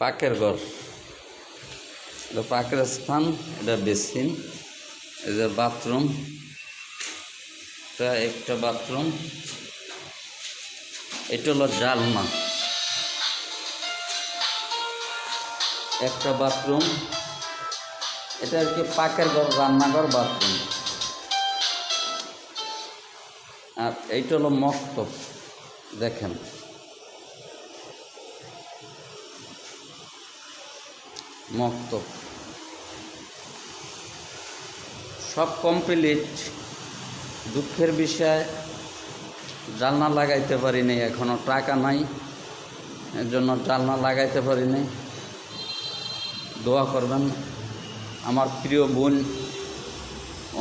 পাকের ঘর। এটা পাকের স্থান, এটা বেসিন এটা বাথরুম। এটা একটা বাথরুম। এটা হলো জালনা একটা বাথরুম। এটা আর কি পাকের ঘর, রান্নাঘর, বাথরুম। আর এইটা হলো মক্তব দেখেন। মক্তব সব কমপ্লিট দুঃখের বিষয় জালনা লাগাইতে পারি নাই এখনও টাকা নাই এর জন্য জালনা লাগাইতে পারি নাই। দোয়া করবেন, আমার প্রিয় বোন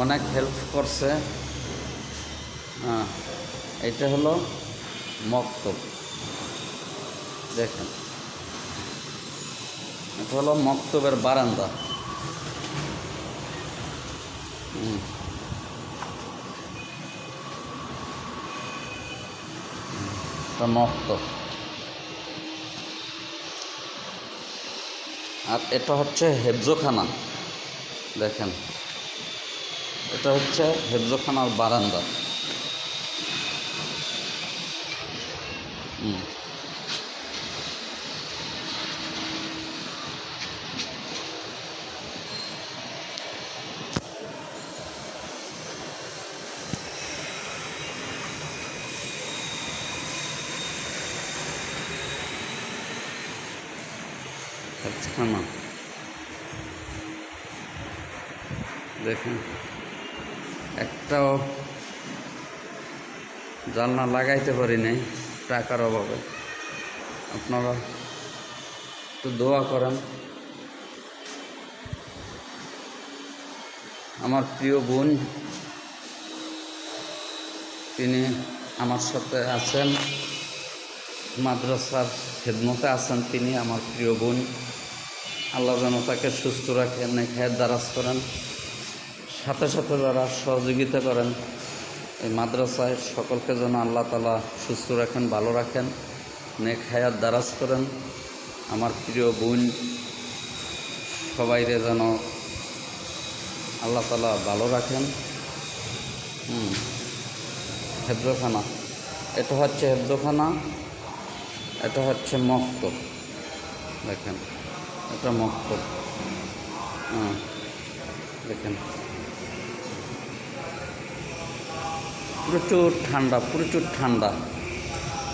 অনেক হেল্প করছে। হ্যাঁ এটা হলো মক্তব দেখেন। হলো মক্তবের বারান্দা। মক্তব। আর এটা হচ্ছে হেফজোখানা। দেখেন এটা হচ্ছে হেফজোখানার বারান্দা। হুম। হেফজোখানা দেখেন, একটাও জানলা লাগাইতে পারি নাই, টাকার অভাবে। আপনারা একটু দোয়া করেন। আমার প্রিয় বোন, তিনি আমার সাথে আছেন, মাদ্রাসার খেদমতে আছেন তিনি, আমার প্রিয় বোন। আল্লাহ যেন তাকে সুস্থ রাখেন নেখায় দারাজ করেন। সাথে সাথে যারা সহযোগিতা করেন, এই মাদ্রাসায় সকলকে যেন আল্লাহ তালা সুস্থ রাখেন, ভালো রাখেন নেক হায়াত দারাজ করেন। আমার প্রিয় বোন, সবাইরে যেন আল্লাহ তালা ভালো রাখেন। হুম, হেফজোখানা। এটা হচ্ছে হেফজোখানা, এটা হচ্ছে মক্ত দেখেন। এটা মক্তব হ্যাঁ দেখেন। প্রচুর ঠান্ডা প্রচুর ঠান্ডা।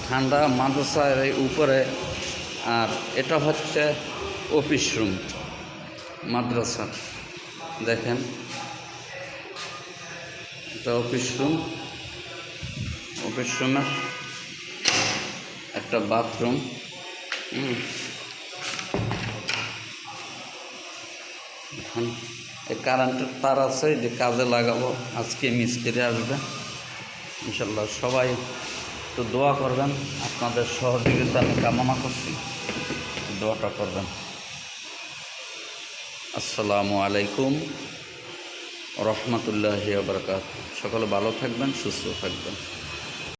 ঠান্ডা মাদ্রাসার এই উপরে, আর এটা হচ্ছে অফিস রুম মাদ্রাসা। দেখেন, এটা অফিস রুম অফিস রুমে একটা বাথরুম হুম। এখন এই কারেন্টের তার আছে যে কাজে লাগাবো, আজকে মিস্ত্রি আসবে। ইনশাল্লাহ সবাই একটু দোয়া করবেন, আপনাদের সহযোগিতা আমি কামনা করছি। দোয়াটা করবেন। আসসালামু আলাইকুম রহমতুল্লাহ বরকাত সকলে ভালো থাকবেন, সুস্থ থাকবেন।